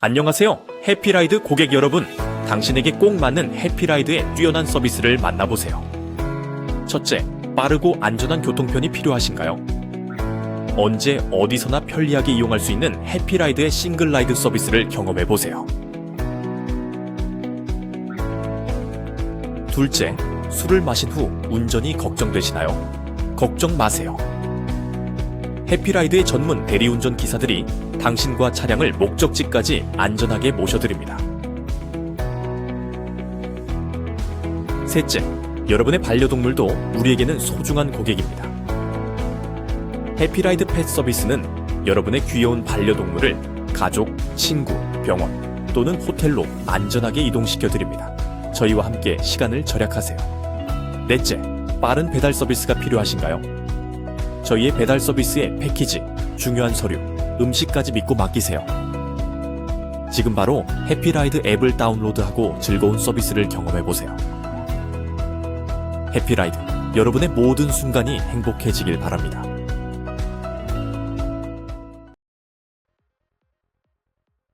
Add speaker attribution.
Speaker 1: 안녕하세요. 해피라이드 고객 여러분. 당신에게 꼭 맞는 해피라이드의 뛰어난 서비스를 만나보세요. 첫째, 빠르고 안전한 교통편이 필요하신가요? 언제 어디서나 편리하게 이용할 수 있는 해피라이드의 싱글라이드 서비스를 경험해보세요. 둘째, 술을 마신 후 운전이 걱정되시나요? 걱정 마세요. 해피라이드의 전문 대리운전 기사들이 당신과 차량을 목적지까지 안전하게 모셔드립니다. 셋째, 여러분의 반려동물도 우리에게는 소중한 고객입니다. 해피라이드 펫 서비스는 여러분의 귀여운 반려동물을 가족, 친구, 병원 또는 호텔로 안전하게 이동시켜 드립니다. 저희와 함께 시간을 절약하세요. 넷째, 빠른 배달 서비스가 필요하신가요? 저희의 배달 서비스의 패키지, 중요한 서류, 음식까지 믿고 맡기세요. 지금 바로 해피라이드 앱을 다운로드하고 즐거운 서비스를 경험해보세요. 해피라이드, 여러분의 모든 순간이 행복해지길 바랍니다.